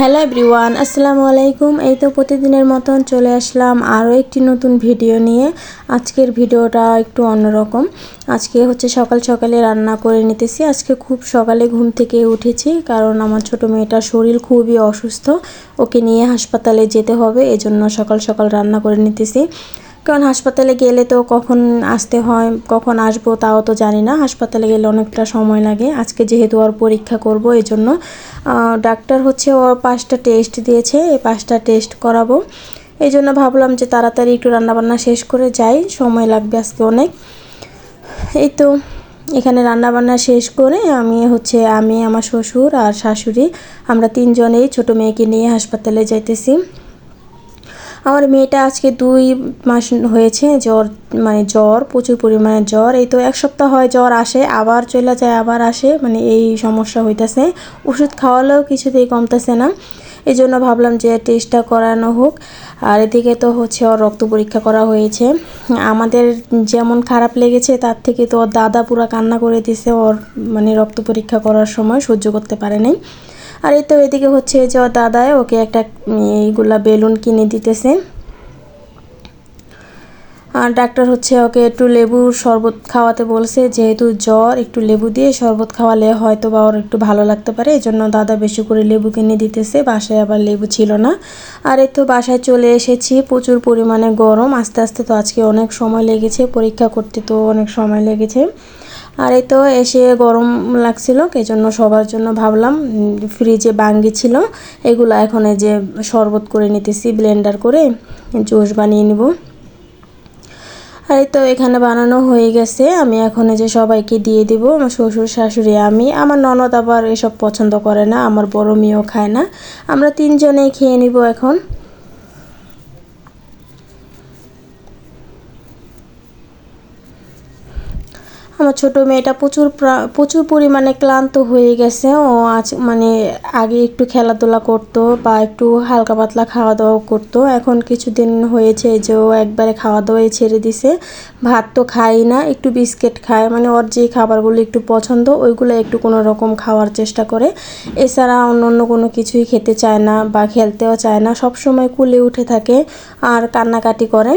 Hello everyone, আসসালামু আলাইকুম। এই তো প্রতিদিনের মতন চলে আসলাম আরও একটি নতুন ভিডিও নিয়ে। আজকের ভিডিওটা একটু অন্যরকম। আজকে হচ্ছে সকাল সকালে রান্না করে নিতেছি। আজকে খুব সকালে ঘুম থেকে উঠেছি কারণ আমার ছোট মেয়েটার শরীর খুবই অসুস্থ। ওকে নিয়ে হাসপাতালে যেতে হবে, এজন্য সকাল সকাল রান্না করে নিতেছি। কারণ হাসপাতালে গেলে তো কখন আসতে হয়, কখন আসব তাও তো জানি না। হাসপাতালে গেলে অনেকটা সময় লাগে। আজকে যেহেতু ওর পরীক্ষা করব এই জন্য ডাক্তার হচ্ছে ওর পাঁচটা টেস্ট দিয়েছে এই পাঁচটা টেস্ট করাবো। এই জন্য ভাবলাম যে তাড়াতাড়ি একটু রান্নাবান্না শেষ করে যাই, সময় লাগবে আজকে অনেক। এই তো, এখানে রান্নাবান্না শেষ করে আমি হচ্ছে, আমি, আমার শ্বশুর আর শাশুড়ি, আমরা তিনজনেই ছোট মেয়েকে নিয়ে হাসপাতালে যাইতেছি। আমার মেয়েটা আজকে দুই মাস হয়েছে, জ্বর মানে জ্বর, প্রচুর পরিমাণে জ্বর। এই তো এক সপ্তাহ হয় জ্বর আসে, আবার চলে যায়, আবার আসে মানে এই সমস্যা হইতেছে। ওষুধ খাওয়ালেও কিছুতেই কমতেছে না। এই জন্য ভাবলাম যে টেস্টটা করানো হোক। আর এদিকে তো হচ্ছে ওর রক্ত পরীক্ষা করা হয়েছে। আমাদের যেমন খারাপ লেগেছে, তার থেকে তো ওর দাদা পুরা কান্না করে দিছে ওর মানে রক্ত পরীক্ষা করার সময়, সহ্য করতে পারে নাই। আর এই তো এদিকে হচ্ছে যে দাদায় ওকে একটা এইগুলা বেলুন কিনে দিতেছে। আর ডাক্তার হচ্ছে ওকে একটু লেবুর শরবত খাওয়াতে বলছে, যেহেতু জ্বর, একটু লেবু দিয়ে শরবত খাওয়ালে হয়তো বা ওর একটু ভালো লাগতে পারে এই জন্য দাদা বেশি করে লেবু কিনে দিতেছে, বাসায় আবার লেবু ছিল না। আর এই তো বাসায় চলে এসেছি, প্রচুর পরিমাণে গরম, আস্তে আস্তে তো আজকে অনেক সময় লেগেছে, পরীক্ষা করতে তো অনেক সময় লেগেছে। আর এই তো এসে গরম লাগছিল জন্য সবার জন্য ভাবলাম ফ্রিজে বাঙ্গি ছিল, এগুলো এখন এই যে শরবত করে নিতেছি ব্লেন্ডার করে, জুস বানিয়ে নিব। আর তো এখানে বানানো হয়ে গেছে, আমি এখন যে সবাইকে দিয়ে দিব, আমার শ্বশুর শাশুড়ি, আমি, আমার ননদ আবার এসব পছন্দ করে না, আমার বড় মেয়েও খায় না, আমরা তিনজনেই খেয়ে নিব এখন। আমার ছোট মেয়েটা প্রচুর প্রচুর পরিমাণে ক্লান্ত হয়ে গেছে। ও আজ মানে আগে একটু খেলাধুলা করতো বা একটু হালকা পাতলা খাওয়া দাওয়া করতো। এখন কিছুদিন হয়েছে যে ও একবারে খাওয়া দাওয়াই ছেড়ে দিছে। ভাত তো খাই না, একটু বিস্কিট খায়। মানে ওর যে খাবারগুলো একটু পছন্দ, ওইগুলো একটু কোনো রকম খাওয়ার চেষ্টা করে। এছাড়া অন্য অন্য কোনো কিছুই খেতে চায় না বা খেলতেও চায় না। সব সময় কুলে উঠে থাকে আর কান্নাকাটি করে।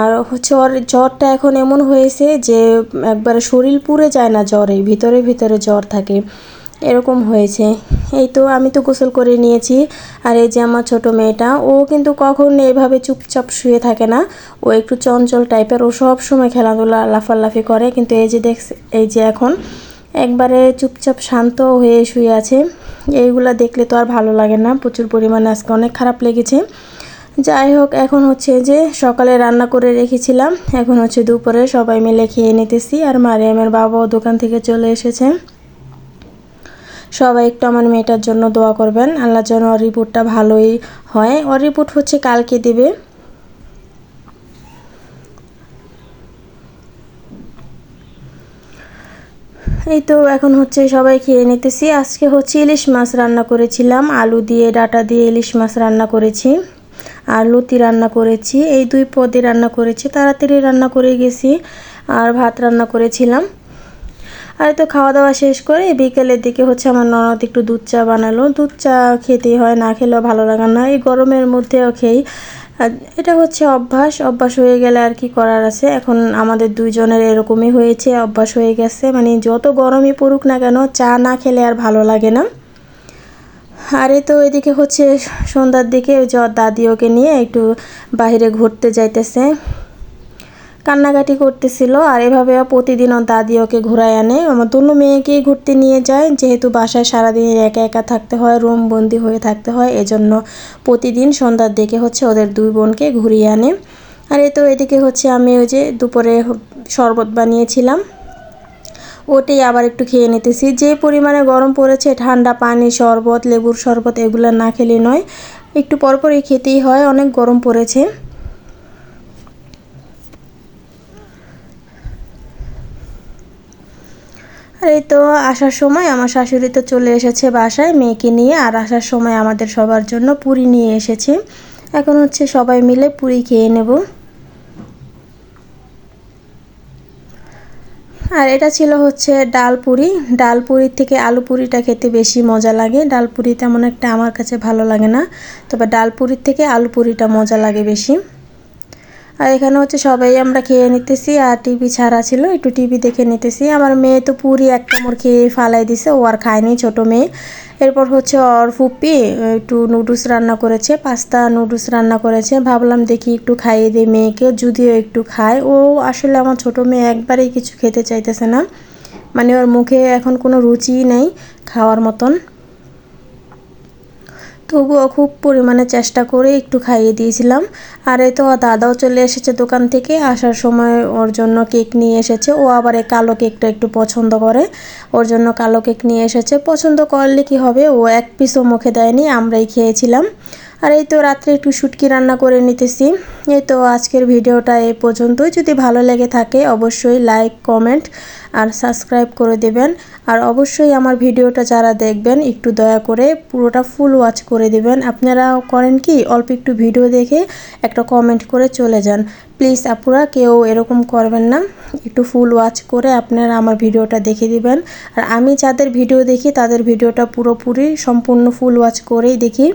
আর হচ্ছে ওর জ্বরটা এখন এমন হয়েছে যে একবারে শরীর পুড়ে যায় না জ্বরে, ভিতরে ভিতরে জ্বর থাকে, এরকম হয়েছে। এই তো আমি তো গোসল করে নিয়েছি, আর এই যে আমার ছোট মেয়েটা, ও কিন্তু কখন এভাবে চুপচাপ শুয়ে থাকে না, ও একটু চঞ্চল টাইপের, ও সব সময় খেলাধুলা, লাফালাফি করে, কিন্তু এই যে দেখ এই যে এখন একবারে চুপচাপ শান্ত হয়ে শুয়ে আছে, এইগুলা দেখলে তো আর ভালো লাগে না, প্রচুর পরিমাণে আজকে অনেক খারাপ লেগেছে। যাই হোক, এখন হচ্ছে যে সকালে রান্না করে রেখেছিলাম। এখন হচ্ছে দুপুরে সবাই মিলে খেয়ে নিতেছি আর মারিয়ামের বাবাও দোকান থেকে চলে এসেছে। সবাই একটু আমার মেয়েটার জন্য দোয়া করবেন। আল্লাহর জন্য ওর রিপোর্টটা ভালোই হয়। ওর রিপোর্ট হচ্ছে কালকে দেবে। এই তো এখন হচ্ছে সবাই খেয়ে নিতেছি। আজকে হচ্ছে ইলিশ মাছ রান্না করেছিলাম। আলু দিয়ে, ডাটা দিয়ে ইলিশ মাছ রান্না করেছি। আর লতি রান্না করেছি, এই দুই পদে রান্না করেছি, তাড়াতাড়ি রান্না করে গেছি আর ভাত রান্না করেছিলাম। আর তো খাওয়া দাওয়া শেষ করে বিকেলের দিকে হচ্ছে আমার ননদ একটু দুধ চা বানালো। দুধ চা খেতেই হয়, না খেলেও ভালো লাগে না। এই গরমের মধ্যেও খেই। এটা হচ্ছে অভ্যাস অভ্যাস হয়ে গেলে আর কি করার আছে। এখন আমাদের দুইজনের এরকমই হয়েছে, অভ্যাস হয়ে গেছে। মানে যত গরমই পড়ুক না কেন, চা না খেলে আর ভালো লাগে না। আরে তো এদিকে হচ্ছে সন্ধ্যার দিকে ওই দাদি ওকে নিয়ে একটু বাইরে ঘুরতে যাইতেছে। কান্নাকাটি করতেছিল আর এভাবে প্রতিদিন ওর দাদি ওকে ঘুরায় আনে। আমার দুনো মেয়েকেই ঘুরতে নিয়ে যায়, যেহেতু বাসায় সারাদিন একা একা থাকতে হয়, রুম বন্দি হয়ে থাকতে হয়, এজন্য প্রতিদিন সন্ধ্যার দিকে হচ্ছে ওদের দুই বোনকে ঘুরিয়ে আনে। আর এই তো এদিকে হচ্ছে আমি ওই যে দুপুরে শরবত বানিয়েছিলাম। ওটাই আবার একটু খেয়ে নিতেছি। যে পরিমাণে গরম পড়েছে, ঠান্ডা পানি, শরবত, লেবুর শরবত, এগুলো না খেলে নয়। একটু পরপরই খেতেই হয়, অনেক গরম পড়েছে। আর এই তো আসার সময় আমার শাশুড়ি তো চলে এসেছে বাসায় মেয়েকে নিয়ে, আর আসার সময় আমাদের সবার জন্য পুরি নিয়ে এসেছে। এখন হচ্ছে সবাই মিলে পুরি খেয়ে নেব। আর এটা ছিল হচ্ছে ডাল পুরি। ডাল পুরির থেকে আলু পুরিটা খেতে বেশি মজা লাগে। ডাল পুরি তেমন একটা আমার কাছে ভালো লাগে না। তবে ডাল পুরির থেকে আলু পুরিটা মজা লাগে বেশি। আর এখানে হচ্ছে সবাই আমরা খেয়ে নিতেছি, আর টিভি ছাড়া ছিল, একটু টিভি দেখে নিতেছি। আমার মেয়ে তো পুরি এক কামড় খেয়ে ফালাই দিছে, ও আর খায়নি, ছোট মেয়ে। এরপর হচ্ছে ওর ফুপি একটু নুডলস রান্না করেছে, পাস্তা নুডলস রান্না করেছে। ভাবলাম দেখি একটু খাইয়ে দিই মেয়েকে, যদিও একটু খায়। ও আসলে আমার ছোট মেয়ে একবারেই কিছু খেতে চাইতেছে না। মানে ওর মুখে এখন কোনো রুচিই নেই খাওয়ার মতন। তবুও খুব পরিমাণে চেষ্টা করে একটু খাইয়ে দিয়েছিলাম। আর এই তো দাদাও চলে এসেছে দোকান থেকে, আসার সময় ওর জন্য কেক নিয়ে এসেছে। ও আবার এই কালো কেকটা একটু পছন্দ করে, ওর জন্য কালো কেক নিয়ে এসেছে। পছন্দ করলে কি হবে? ও এক পিসও মুখে দেয়নি, আমরাই খেয়েছিলাম। আর এই তো রাত্রে একটু শুটকি রান্না করে নিতেছি। এই তো আজকের ভিডিওটা এই পর্যন্তই। যদি ভালো লেগে থাকে অবশ্যই লাইক, কমেন্ট আর সাবস্ক্রাইব করে দেবেন। আর অবশ্যই আমার ভিডিওটা যারা দেখবেন একটু দয়া করে পুরোটা ফুল ওয়াচ করে দেবেন। আপনারা করেন কি, অল্প একটু ভিডিও দেখে একটা কমেন্ট করে চলে যান। প্লিজ আপুরা, কেউ এরকম করবেন না। একটু ফুল ওয়াচ করে আপনারা আমার ভিডিওটা দেখে দিবেন। আর আমি যাদের ভিডিও দেখি, তাদের ভিডিওটা পুরোপুরি সম্পূর্ণ ফুল ওয়াচ করেই দেখি।